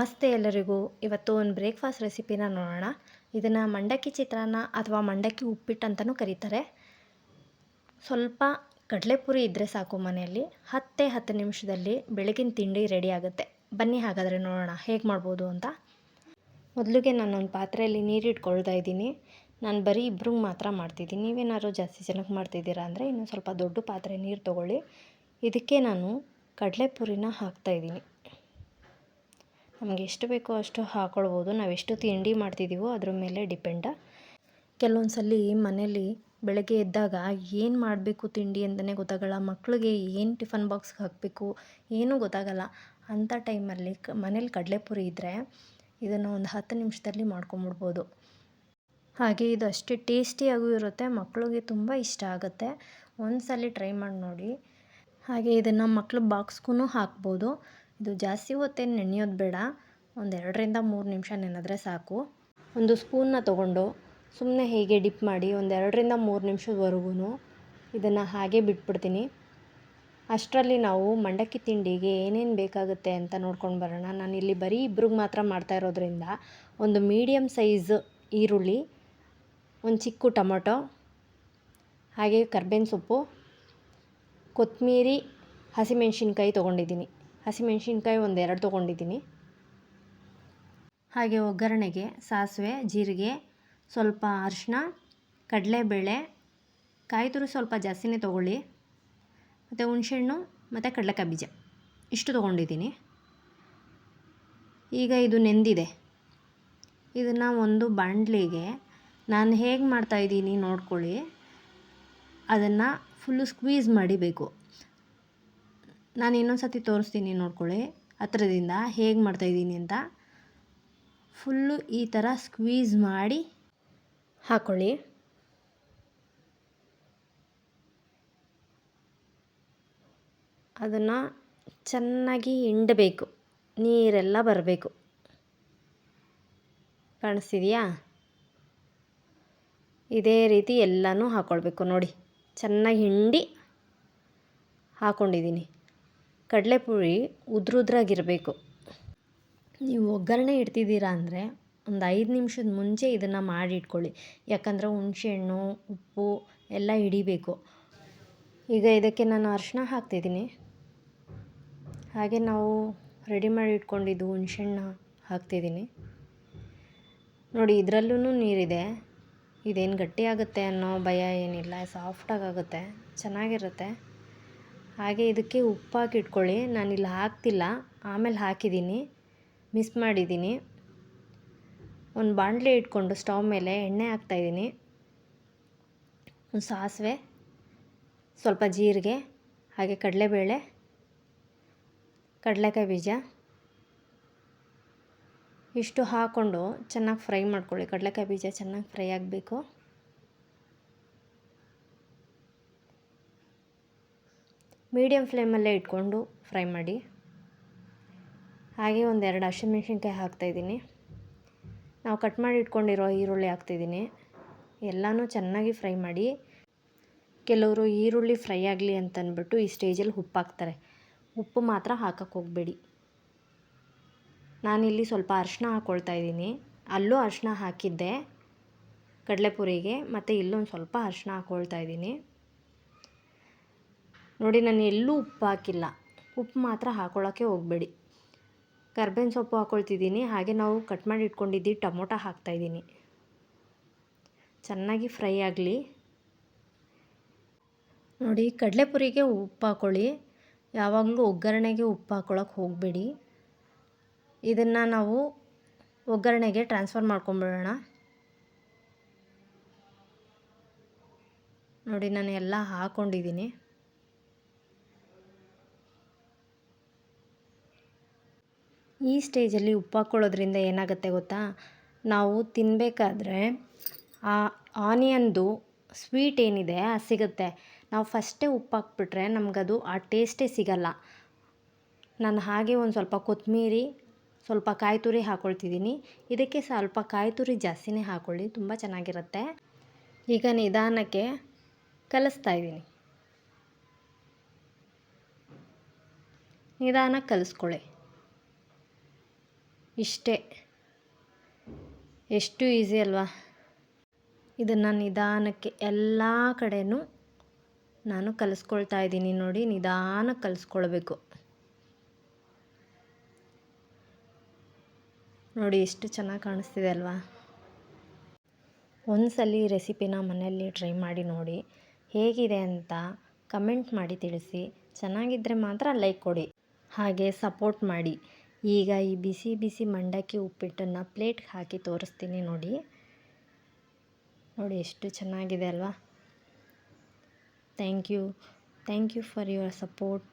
ನಮಸ್ತೆ ಎಲ್ಲರಿಗೂ. ಇವತ್ತು ಒಂದು ಬ್ರೇಕ್ಫಾಸ್ಟ್ ರೆಸಿಪಿನ ನೋಡೋಣ. ಇದನ್ನು ಮಂಡಕ್ಕಿ ಚಿತ್ರಾನ್ನ ಅಥವಾ ಮಂಡಕ್ಕಿ ಉಪ್ಪಿಟ್ಟು ಅಂತಲೂ ಕರೀತಾರೆ. ಸ್ವಲ್ಪ ಕಡಲೆಪುರಿ ಇದ್ದರೆ ಸಾಕು ಮನೆಯಲ್ಲಿ. ಹತ್ತೇ ಹತ್ತು ನಿಮಿಷದಲ್ಲಿ ಬೆಳಗಿನ ತಿಂಡಿ ರೆಡಿ ಆಗುತ್ತೆ. ಬನ್ನಿ ಹಾಗಾದರೆ ನೋಡೋಣ ಹೇಗೆ ಮಾಡ್ಬೋದು ಅಂತ. ಮೊದಲಿಗೆ ನಾನೊಂದು ಪಾತ್ರೆಯಲ್ಲಿ ನೀರು ಇಟ್ಕೊಳ್ತಾ ಇದ್ದೀನಿ. ನಾನು ಬರೀ ಇಬ್ರಿಗೆ ಮಾತ್ರ ಮಾಡ್ತಿದ್ದೀನಿ. ನೀವೇನಾದ್ರು ಜಾಸ್ತಿ ಜನಕ್ಕೆ ಮಾಡ್ತಿದ್ದೀರಾ ಅಂದರೆ ಇನ್ನೂ ಸ್ವಲ್ಪ ದೊಡ್ಡ ಪಾತ್ರೆ ನೀರು ತೊಗೊಳ್ಳಿ. ಇದಕ್ಕೆ ನಾನು ಕಡಲೆಪುರಿನ ಹಾಕ್ತಾಯಿದ್ದೀನಿ ನಮಗೆ ಎಷ್ಟು ಬೇಕೋ ಅಷ್ಟು ಹಾಕ್ಕೊಳ್ಬೋದು ನಾವು ಎಷ್ಟು ತಿಂಡಿ ಮಾಡ್ತಿದ್ದೀವೋ ಅದ್ರ ಮೇಲೆ ಡಿಪೆಂಡ. ಕೆಲವೊಂದು ಸಲ ಮನೇಲಿ ಬೆಳಗ್ಗೆ ಎದ್ದಾಗ ಏನು ಮಾಡಬೇಕು ತಿಂಡಿ ಅಂತಲೇ ಗೊತ್ತಾಗಲ್ಲ. ಮಕ್ಕಳಿಗೆ ಏನು ಟಿಫನ್ ಬಾಕ್ಸ್ಗೆ ಹಾಕಬೇಕು ಏನೂ ಗೊತ್ತಾಗಲ್ಲ. ಅಂಥ ಟೈಮಲ್ಲಿ ಕ, ಮನೇಲಿ ಕಡಲೆಪುರಿ ಇದ್ದರೆ ಇದನ್ನು ಒಂದು ಹತ್ತು ನಿಮಿಷದಲ್ಲಿ ಮಾಡ್ಕೊಂಬಿಡ್ಬೋದು. ಹಾಗೆ ಇದು ಅಷ್ಟೇ ಟೇಸ್ಟಿಯಾಗೂ ಇರುತ್ತೆ ಮಕ್ಕಳಿಗೆ ತುಂಬ ಇಷ್ಟ ಆಗುತ್ತೆ. ಒಂದು ಸಲ ಟ್ರೈ ಮಾಡಿ ನೋಡಿ. ಹಾಗೆ ಇದನ್ನು ಮಕ್ಕಳು ಬಾಕ್ಸ್ಗೂ ಹಾಕ್ಬೋದು. ಇದು ಜಾಸ್ತಿ ಹೊತ್ತೇನು ನೆನೆಯೋದು ಬೇಡ. ಒಂದು ಎರಡರಿಂದ ಮೂರು ನಿಮಿಷ ನೆನೆದ್ರೆ ಸಾಕು. ಒಂದು ಸ್ಪೂನ್ನ ತೊಗೊಂಡು ಸುಮ್ಮನೆ ಹೀಗೆ ಡಿಪ್ ಮಾಡಿ ಒಂದು ಎರಡರಿಂದ ಮೂರು ನಿಮಿಷದವರೆಗೂ ಇದನ್ನು ಹಾಗೆ ಬಿಟ್ಬಿಡ್ತೀನಿ. ಅಷ್ಟರಲ್ಲಿ ನಾವು ಮಂಡಕ್ಕಿ ತಿಂಡಿಗೆ ಏನೇನು ಬೇಕಾಗುತ್ತೆ ಅಂತ ನೋಡ್ಕೊಂಡು ಬರೋಣ. ನಾನು ಇಲ್ಲಿ ಬರೀ ಇಬ್ರಿಗೆ ಮಾತ್ರ ಮಾಡ್ತಾ ಇರೋದ್ರಿಂದ ಒಂದು ಮೀಡಿಯಮ್ ಸೈಜ್ ಈರುಳ್ಳಿ, ಒಂದು ಚಿಕ್ಕ ಟೊಮೊಟೊ, ಹಾಗೆ ಕರ್ಬೇವಿನ ಸೊಪ್ಪು ಕೊತ್ತಂಬರಿ ಹಸಿಮೆಣ್ಸಿನ್ಕಾಯಿ ತೊಗೊಂಡಿದ್ದೀನಿ. ಹಸಿಮೆಣ್ಸಿನ್ಕಾಯಿ ಒಂದು ಎರಡು ತೊಗೊಂಡಿದ್ದೀನಿ. ಹಾಗೆ ಒಗ್ಗರಣೆಗೆ ಸಾಸಿವೆ, ಜೀರಿಗೆ, ಸ್ವಲ್ಪ ಅರಿಶಿನ ಕಡಲೆಬೇಳೆ ಕಾಯಿ ತುರಿ ಸ್ವಲ್ಪ ಜಾಸ್ತಿನೇ ತೊಗೊಳ್ಳಿ. ಮತ್ತು ಹುಣಸೆಹಣ್ಣು, ಮತ್ತು ಕಡಲೆಕಾಯಿ ಬೀಜ. ಇಷ್ಟು ತೊಗೊಂಡಿದ್ದೀನಿ. ಈಗ ಇದು ನೆಂದಿದೆ. ಇದನ್ನು ಒಂದು ಬಾಂಡ್ಲಿಗೆ ನಾನು ಹೇಗೆ ಮಾಡ್ತಾಯಿದ್ದೀನಿ ನೋಡ್ಕೊಳ್ಳಿ. ಅದನ್ನು ಫುಲ್ಲು ಸ್ಕ್ವೀಸ್ ಮಾಡಿಬೇಕು. ನಾನು ಇನ್ನೊಂದು ಸತಿ ತೋರಿಸ್ತೀನಿ ನೋಡ್ಕೊಳ್ಳಿ. ಹತ್ರದಿಂದ ಹೇಗೆ ಮಾಡ್ತಾಯಿದ್ದೀನಿ ಅಂತ. ಫುಲ್ಲು ಈ ಥರ ಸ್ಕ್ವೀಸ್ ಮಾಡಿ ಹಾಕ್ಕೊಳ್ಳಿ ಅದನ್ನು ಚೆನ್ನಾಗಿ ಹಿಂಡಬೇಕು. ನೀರೆಲ್ಲ ಬರಬೇಕು. ಕಾಣಿಸ್ತಿದೆಯಾ? ಇದೇ ರೀತಿ ಎಲ್ಲನೂ ಹಾಕ್ಕೊಳ್ಬೇಕು ನೋಡಿ. ಚೆನ್ನಾಗಿ ಹಿಂಡಿ ಹಾಕ್ಕೊಂಡಿದ್ದೀನಿ ಕಡಲೆಪುರಿ ಉದ್ರುದ್ರಾಗಿರಬೇಕು. ನೀವು ಒಗ್ಗರಣೆ ಇಡ್ತಿದ್ದೀರಾ ಅಂದರೆ ಒಂದು ಐದು ನಿಮಿಷದ ಮುಂಚೆ ಇದನ್ನು ಮಾಡಿ ಇಟ್ಕೊಳ್ಳಿ. ಯಾಕಂದರೆ ಹುಣಸೆಹಣ್ಣು ಉಪ್ಪು ಎಲ್ಲ ಹಿಡಿಬೇಕು. ಈಗ ಇದಕ್ಕೆ ನಾನು ಅರಿಶಿನ ಹಾಕ್ತಿದ್ದೀನಿ. ಹಾಗೆ ನಾವು ರೆಡಿ ಮಾಡಿ ಇಟ್ಕೊಂಡಿದ್ದು ಹುಣಸೆಹಣ್ಣು ಹಾಕ್ತಿದ್ದೀನಿ. ನೋಡಿ ಇದರಲ್ಲೂ ನೀರಿದೆ. ಇದೇನು ಗಟ್ಟಿಯಾಗುತ್ತೆ ಅನ್ನೋ ಭಯ ಏನಿಲ್ಲ. ಸಾಫ್ಟಾಗಿ ಆಗುತ್ತೆ. ಚೆನ್ನಾಗಿರುತ್ತೆ. ಹಾಗೆ ಇದಕ್ಕೆ ಉಪ್ಪು ಹಾಕಿ ಇಟ್ಕೊಳ್ಳಿ. ಇಲ್ಲಿ ಹಾಕ್ತಿಲ್ಲ. ಆಮೇಲೆ ಹಾಕಿದ್ದೀನಿ. ಮಿಸ್ ಮಾಡಿದ್ದೀನಿ. ಒಂದು ಬಾಣಲೆ ಇಟ್ಕೊಂಡು ಸ್ಟವ್ ಮೇಲೆ ಎಣ್ಣೆ ಹಾಕ್ತಾಯಿದ್ದೀನಿ ಒಂದು ಸಾಸಿವೆ, ಸ್ವಲ್ಪ ಜೀರಿಗೆ, ಹಾಗೆ ಕಡಲೆಬೇಳೆ, ಕಡಲೆಕಾಯಿ ಬೀಜ. ಇಷ್ಟು ಹಾಕ್ಕೊಂಡು ಚೆನ್ನಾಗಿ ಫ್ರೈ ಮಾಡ್ಕೊಳ್ಳಿ. ಕಡಲೆಕಾಯಿ ಬೀಜ ಚೆನ್ನಾಗಿ ಫ್ರೈ ಆಗಬೇಕು. ಮೀಡಿಯಮ್ ಫ್ಲೇಮಲ್ಲೇ ಇಟ್ಕೊಂಡು ಫ್ರೈ ಮಾಡಿ. ಹಾಗೆ ಒಂದೆರಡು ಹಸಿಮೆಣ್ಸಿನ್ಕಾಯಿ ಹಾಕ್ತಾಯಿದ್ದೀನಿ ನಾವು ಕಟ್ ಮಾಡಿ ಇಟ್ಕೊಂಡಿರೋ ಈರುಳ್ಳಿ ಹಾಕ್ತಿದ್ದೀನಿ ಎಲ್ಲನೂ ಚೆನ್ನಾಗಿ ಫ್ರೈ ಮಾಡಿ. ಕೆಲವರು ಈರುಳ್ಳಿ ಫ್ರೈ ಆಗಲಿ ಅಂತಂದ್ಬಿಟ್ಟು ಈ ಸ್ಟೇಜಲ್ಲಿ ಉಪ್ಪು ಹಾಕ್ತಾರೆ. ಉಪ್ಪು ಮಾತ್ರ ಹಾಕಕ್ಕೆ ಹೋಗಬೇಡಿ. ನಾನಿಲ್ಲಿ ಸ್ವಲ್ಪ ಅರಿಶಿನ ಹಾಕ್ಕೊಳ್ತಾ ಇದ್ದೀನಿ. ಅಲ್ಲೂ ಅರಿಶಿನ ಹಾಕಿದ್ದೆ ಕಡಲೆಪುರಿಗೆ, ಮತ್ತು ಇಲ್ಲೊಂದು ಸ್ವಲ್ಪ ಅರಿಶಿನ ಹಾಕ್ಕೊಳ್ತಾ ಇದ್ದೀನಿ. ನೋಡಿ, ನಾನು ಎಲ್ಲೂ ಉಪ್ಪು ಹಾಕಿಲ್ಲ. ಉಪ್ಪು ಮಾತ್ರ ಹಾಕೊಳ್ಳೋಕ್ಕೆ ಹೋಗಬೇಡಿ. ಕರ್ಬೇವಿನ ಸೊಪ್ಪು ಹಾಕ್ಕೊಳ್ತಿದ್ದೀನಿ ಹಾಗೆ ನಾವು ಕಟ್ ಮಾಡಿ ಇಟ್ಕೊಂಡಿದ್ದು, ಟೊಮೊಟೊ ಹಾಕ್ತಾಯಿದ್ದೀನಿ ಚೆನ್ನಾಗಿ ಫ್ರೈ ಆಗಲಿ. ನೋಡಿ, ಕಡಲೆಪುರಿಗೆ ಉಪ್ಪು ಹಾಕ್ಕೊಳ್ಳಿ ಯಾವಾಗಲೂ ಒಗ್ಗರಣೆಗೆ ಉಪ್ಪು ಹಾಕ್ಕೊಳಕ್ಕೆ ಹೋಗಬೇಡಿ. ಇದನ್ನು ನಾವು ಒಗ್ಗರಣೆಗೆ ಟ್ರಾನ್ಸ್ಫರ್ ಮಾಡ್ಕೊಂಬಿಡೋಣ. ನೋಡಿ, ನಾನು ಎಲ್ಲ ಹಾಕ್ಕೊಂಡಿದ್ದೀನಿ ಈ ಸ್ಟೇಜಲ್ಲಿ ಉಪ್ಪು ಹಾಕ್ಕೊಳ್ಳೋದ್ರಿಂದ ಏನಾಗುತ್ತೆ ಗೊತ್ತಾ? ನಾವು ತಿನ್ನಬೇಕಾದ್ರೆ ಆ ಆನಿಯನ್ದು ಸ್ವೀಟ್ ಏನಿದೆ ಅದು ಸಿಗುತ್ತೆ. ನಾವು ಫಸ್ಟೇ ಉಪ್ಪು ಹಾಕ್ಬಿಟ್ರೆ ನಮಗದು ಆ ಟೇಸ್ಟೇ ಸಿಗಲ್ಲ. ನಾನು ಹಾಗೆ ಒಂದು ಸ್ವಲ್ಪ ಕೊತ್ತಂಬರಿ ಸ್ವಲ್ಪ ಕಾಯಿ ತುರಿ ಹಾಕ್ಕೊಳ್ತಿದ್ದೀನಿ ಇದಕ್ಕೆ ಸ್ವಲ್ಪ ಕಾಯಿ ತುರಿ ಜಾಸ್ತಿನೇ ಹಾಕ್ಕೊಳ್ಳಿ ತುಂಬ ಚೆನ್ನಾಗಿರುತ್ತೆ. ಈಗ ನಿಧಾನಕ್ಕೆ ಕಲಿಸ್ತಾ ಇದ್ದೀನಿ. ನಿಧಾನಕ್ಕೆ ಕಲಿಸ್ಕೊಳ್ಳಿ. ಇಷ್ಟೇ. ಎಷ್ಟು ಈಸಿ ಅಲ್ವಾ? ಇದನ್ನು ನಿಧಾನಕ್ಕೆ ಎಲ್ಲ ಕಡೆಯೂ ನಾನು ಕಲಿಸ್ಕೊಳ್ತಾ ಇದ್ದೀನಿ ನೋಡಿ ನಿಧಾನಕ್ಕೆ ಕಲಿಸ್ಕೊಳ್ಬೇಕು. ನೋಡಿ ಎಷ್ಟು ಚೆನ್ನಾಗಿ ಕಾಣಿಸ್ತಿದೆ ಅಲ್ವಾ? ಒಂದ್ಸಲಿ ರೆಸಿಪಿನ ಮನೆಯಲ್ಲಿ ಟ್ರೈ ಮಾಡಿ ನೋಡಿ, ಹೇಗಿದೆ ಅಂತ ಕಮೆಂಟ್ ಮಾಡಿ ತಿಳಿಸಿ. ಚೆನ್ನಾಗಿದ್ದರೆ ಮಾತ್ರ ಲೈಕ್ ಕೊಡಿ. ಹಾಗೆ ಸಪೋರ್ಟ್ ಮಾಡಿ. ಈಗ ಈ ಬಿಸಿ ಬಿಸಿ ಮಂಡಕ್ಕಿ ಉಪ್ಪಿಟ್ಟನ್ನು ಪ್ಲೇಟ್ಗೆ ಹಾಕಿ ತೋರಿಸ್ತೀನಿ ನೋಡಿ. ನೋಡಿ ಎಷ್ಟು ಚೆನ್ನಾಗಿದೆ ಅಲ್ವಾ? Thank you thank you for your support